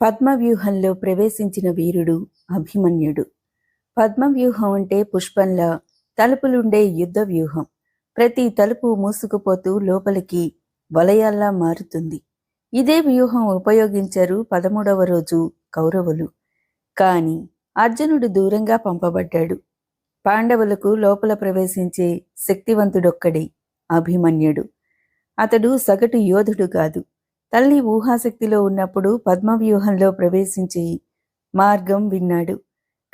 పద్మవ్యూహంలో ప్రవేశించిన వీరుడు అభిమన్యుడు. పద్మవ్యూహం అంటే పుష్పంలా తలుపులుండే యుద్ధ వ్యూహం ప్రతి తలుపు మూసుకుపోతూ లోపలికి వలయాల్లా మారుతుంది. ఇదే వ్యూహం ఉపయోగించారు పదమూడవ రోజు కౌరవులు. కాని అర్జునుడు దూరంగా పంపబడ్డాడు. పాండవులకు లోపల ప్రవేశించే శక్తివంతుడొక్కడే అభిమన్యుడు. అతడు సగటు యోధుడు కాదు. తల్లి ఊహాశక్తిలో ఉన్నప్పుడు పద్మవ్యూహంలో ప్రవేశించి మార్గం విన్నాడు.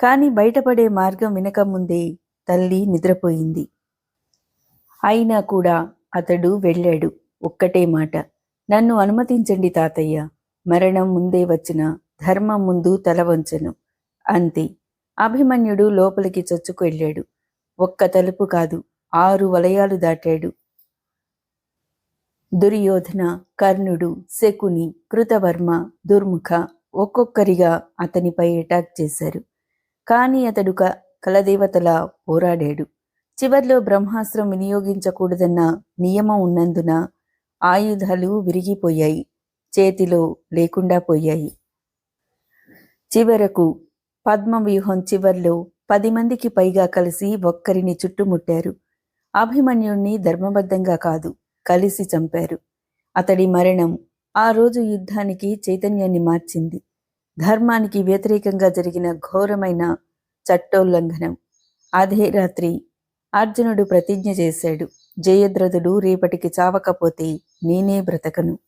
కాని బయటపడే మార్గం వినకముందే తల్లి నిద్రపోయింది. అయినా కూడా అతడు వెళ్ళాడు. ఒక్కటే మాట. నన్ను అనుమతించండి తాతయ్య. మరణం ముందే వచ్చిన ధర్మం ముందు తల వంచను. అంతే. అభిమన్యుడు లోపలికి చొచ్చుకు వెళ్ళాడు. ఒక్క తలుపు కాదు. ఆరు వలయాలు దాటాడు. దుర్యోధన కర్ణుడు శకుని కృతవర్మ దుర్ముఖ ఒక్కొక్కరిగా అతనిపై అటాక్ చేశారు. కానీ అతడు క కలదేవతలా పోరాడాడు. చివర్లో బ్రహ్మాస్త్రం వినియోగించకూడదన్న నియమం ఉన్నందున ఆయుధాలు విరిగిపోయాయి చేతిలో లేకుండా పోయాయి. చివరకు పద్మవ్యూహం చివర్లో పది మందికి పైగా కలిసి ఒక్కరిని చుట్టుముట్టారు. అభిమన్యుణ్ణి ధర్మబద్ధంగా కాదు కలిసి చంపారు. అతడి మరణం ఆ రోజు యుద్ధానికి చైతన్యాన్ని మార్చింది. ధర్మానికి వ్యతిరేకంగా జరిగిన ఘోరమైన చట్టోల్లంఘనం. అదే రాత్రి అర్జునుడు ప్రతిజ్ఞ చేశాడు. జయద్రథుడు రేపటికి చావకపోతే నేనే బ్రతకను.